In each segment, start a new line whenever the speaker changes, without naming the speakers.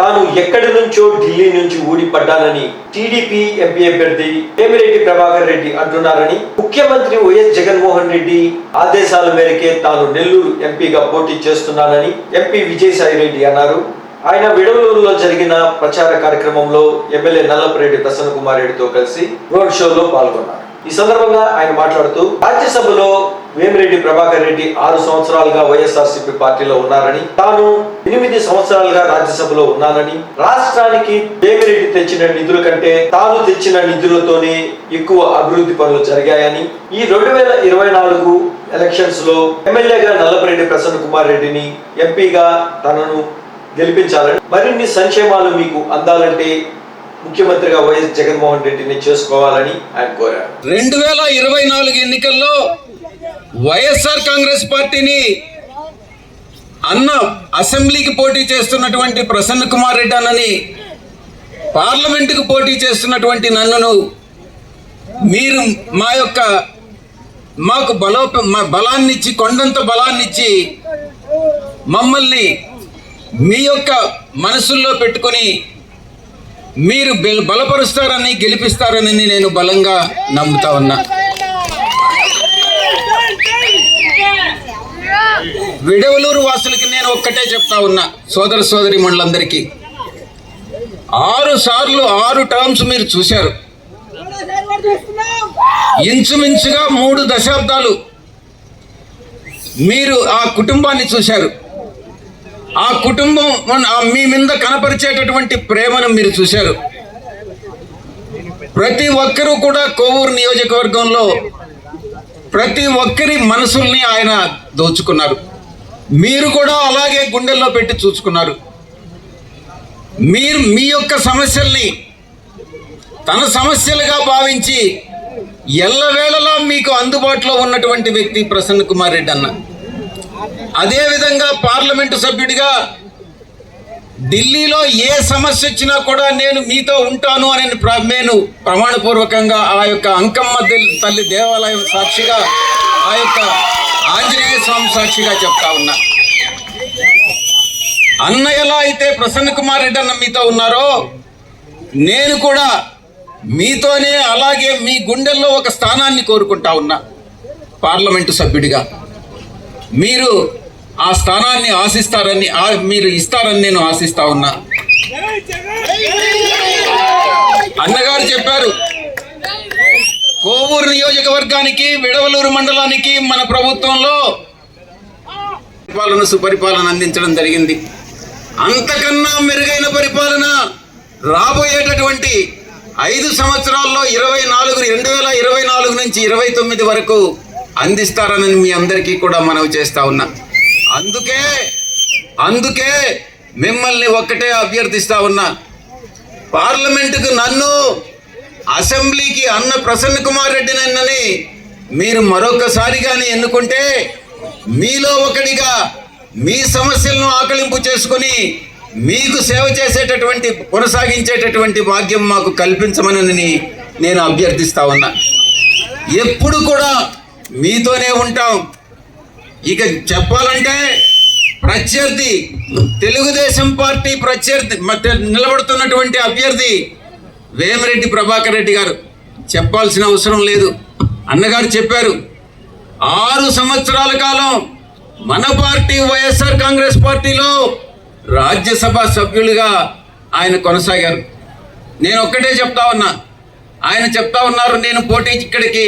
తాను ఎక్కడి నుంచో ఢిల్లీ నుంచి ఊడిపడ్డానని టీడీపీ ఎంపీ అభ్యర్థి వేమిరెడ్డి ప్రభాకర్ రెడ్డి అంటున్నారని ముఖ్యమంత్రి వైఎస్ జగన్మోహన్ రెడ్డి ఆదేశాల మేరకే తాను నెల్లూరు ఎంపీగా పోటీ చేస్తున్నానని ఎంపీ విజయసాయి రెడ్డి అన్నారు. ఆయన విడవలూరులో జరిగిన ప్రచార కార్యక్రమంలో ఎమ్మెల్యే నల్లపరెడ్డి ప్రసన్న కుమార్ రెడ్డితో కలిసి రోడ్ షోలో పాల్గొన్నారు. ఈ సందర్భంగా ఆయన మాట్లాడుతూ రాజ్యసభలో వేమిరెడ్డి ప్రభాకర్ రెడ్డి ఆరు సంవత్సరాలుగా వైఎస్ఆర్సీపీ పార్టీలో ఉన్నారని తాను ఎనిమిది సంవత్సరాలుగా రాజ్యసభలో ఉన్నానని రాష్ట్రానికి వేమిరెడ్డి తెచ్చిన నిధుల కంటే తాను తెచ్చిన నిధులతోనే ఎక్కువ అభివృద్ధి పనులు జరిగాయని ఈ రెండు వేల ఇరవై నాలుగు ఎలక్షన్స్లో ఎమ్మెల్యేగా నల్లపరెడ్డి ప్రసన్న కుమార్ రెడ్డిని ఎంపీగా తనను గెలిపించాలని మరిన్ని సంక్షేమాలు మీకు అందాలంటే ముఖ్యమంత్రిగా వైఎస్ జగన్మోహన్ రెడ్డిని చేసుకోవాలని ఆయన కోరారు.
రెండు వేల ఇరవై నాలుగు ఎన్నికల్లో వైఎస్ఆర్ కాంగ్రెస్ పార్టీని అన్న అసెంబ్లీకి పోటీ చేస్తున్నటువంటి ప్రసన్న కుమార్ రెడ్డి అన్నని పార్లమెంటుకు పోటీ చేస్తున్నటువంటి నన్నును మీరు మా యొక్క మాకు బలో మా బలాన్నిచ్చి కొండంత బలాన్నిచ్చి మమ్మల్ని మీ యొక్క మనసుల్లో పెట్టుకొని మీరు బలపరుస్తారని గెలిపిస్తారని నేను బలంగా నమ్ముతా ఉన్నా. విడవలూరు వాసులకి నేను ఒక్కటే చెప్తా ఉన్నా. సోదర సోదరి మండలందరికీ ఆరు సార్లు ఆరు టర్మ్స్ మీరు చూశారు. ఇంచుమించుగా మూడు దశాబ్దాలు మీరు ఆ కుటుంబాన్ని చూశారు. ఆ కుటుంబం ఆ మీ మీద కనపరిచేటటువంటి ప్రేమను మీరు చూశారు. ప్రతి ఒక్కరూ కూడా కోవూరు నియోజకవర్గంలో ప్రతి ఒక్కరి మనసుల్ని ఆయన దోచుకున్నారు. మీరు కూడా అలాగే గుండెల్లో పెట్టి చూసుకున్నారు. మీరు మీ యొక్క సమస్యల్ని తన సమస్యలుగా భావించి ఎల్లవేళలా మీకు అందుబాటులో ఉన్నటువంటి వ్యక్తి ప్రసన్న కుమార్ రెడ్డి అన్న. అదేవిధంగా పార్లమెంటు సభ్యుడిగా ఢిల్లీలో ఏ సమస్య వచ్చినా కూడా నేను మీతో ఉంటాను అని నేను ప్రమాణపూర్వకంగా ఆ యొక్క అంకమ్మ తల్లి దేవాలయం సాక్షిగా ఆ యొక్క ఆంజనేయ స్వామి సాక్షిగా చెప్తా ఉన్నా. అన్న ఎలా అయితే ప్రసన్న కుమార్ రెడ్డి అన్న మీతో ఉన్నారో నేను కూడా మీతోనే అలాగే మీ గుండెల్లో ఒక స్థానాన్ని కోరుకుంటా ఉన్నా పార్లమెంటు సభ్యుడిగా. మీరు ఆ స్థానాన్ని ఆశిస్తారని మీరు ఇస్తారని నేను ఆశిస్తా ఉన్నా. అన్నగారు చెప్పారు కోవూరు నియోజకవర్గానికి విడవలూరు మండలానికి మన ప్రభుత్వంలో పరిపాలన సుపరిపాలన అందించడం జరిగింది. అంతకన్నా మెరుగైన పరిపాలన రాబోయేటటువంటి ఐదు సంవత్సరాల్లో ఇరవై నాలుగు రెండు వేల ఇరవై నాలుగు నుంచి ఇరవై తొమ్మిది వరకు అందిస్తారని మీ అందరికీ కూడా మనవి చేస్తా ఉన్నా. అందుకే అందుకే మిమ్మల్ని ఒక్కటే అభ్యర్థిస్తా ఉన్నా. పార్లమెంటుకు నన్ను అసెంబ్లీకి అన్న ప్రసన్న కుమార్ రెడ్డి నన్నని మీరు మరొకసారి కానీ ఎన్నుకుంటే మీలో ఒకడిగా మీ సమస్యలను ఆకలింపు చేసుకొని మీకు సేవ చేసేటటువంటి కొనసాగించేటటువంటి భాగ్యం మాకు కల్పించమనని నేను అభ్యర్థిస్తా ఉన్నా. ఎప్పుడు కూడా మీతోనే ఉంటాం. ఇక చెప్పాలంటే ప్రత్యర్థి తెలుగుదేశం పార్టీ ప్రత్యర్థి మధ్య నిలబడుతున్నటువంటి అభ్యర్థి వేమిరెడ్డి ప్రభాకర్ రెడ్డి గారు చెప్పాల్సిన అవసరం లేదు. అన్నగారు చెప్పారు ఆరు సంవత్సరాల కాలం మన పార్టీ వైఎస్ఆర్ కాంగ్రెస్ పార్టీలో రాజ్యసభ సభ్యులుగా ఆయన కొనసాగారు. నేను ఒక్కటే చెప్తా ఉన్నా ఆయన చెప్తా ఉన్నారు నేను పోటీ ఇక్కడికి.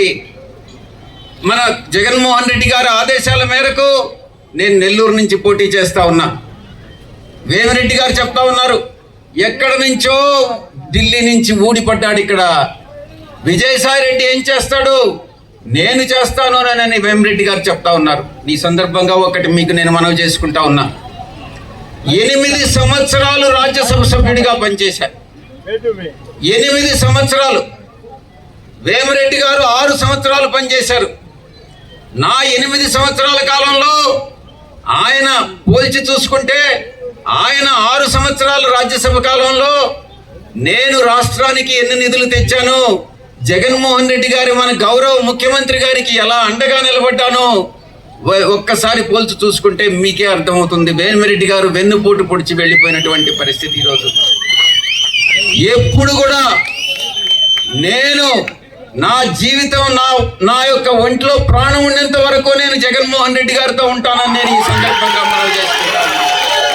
మన జగన్మోహన్ రెడ్డి గారి ఆదేశాల మేరకు నేను నెల్లూరు నుంచి పోటీ చేస్తా ఉన్నా. వేమిరెడ్డి గారు చెప్తా ఉన్నారు ఎక్కడ నుంచో ఢిల్లీ నుంచి ఊడిపడ్డాడు ఇక్కడ. విజయసాయి రెడ్డి ఏం చేస్తాడు? నేను చేస్తాను అని వేమిరెడ్డి గారు చెప్తా ఉన్నారు. ఈ సందర్భంగా ఒకటి మీకు నేను మనవి చేసుకుంటా ఉన్నా. ఎనిమిది సంవత్సరాలు రాజ్యసభ సభ్యుడిగా పనిచేశారు. ఎనిమిది సంవత్సరాలు. వేమిరెడ్డి గారు ఆరు సంవత్సరాలు పనిచేశారు. నా ఎనిమిది సంవత్సరాల కాలంలో ఆయన పోల్చి చూసుకుంటే ఆయన ఆరు సంవత్సరాలు రాజ్యసభ కాలంలో నేను రాష్ట్రానికి ఎన్ని నిధులు తెచ్చాను జగన్మోహన్ రెడ్డి గారి మన గౌరవ ముఖ్యమంత్రి గారికి ఎలా అండగా నిలబడ్డానో ఒక్కసారి పోల్చి చూసుకుంటే మీకే అర్థమవుతుంది. వేమిరెడ్డి గారు వెన్నుపోటు పొడిచి వెళ్ళిపోయినటువంటి పరిస్థితి ఈరోజు. ఎప్పుడు కూడా నేను నా జీవితం నా నా యొక్క ఒంట్లో ప్రాణం ఉన్నంత వరకు నేను జగన్మోహన్ రెడ్డి గారితో ఉంటానని నేను ఈ సందర్భంగా మనం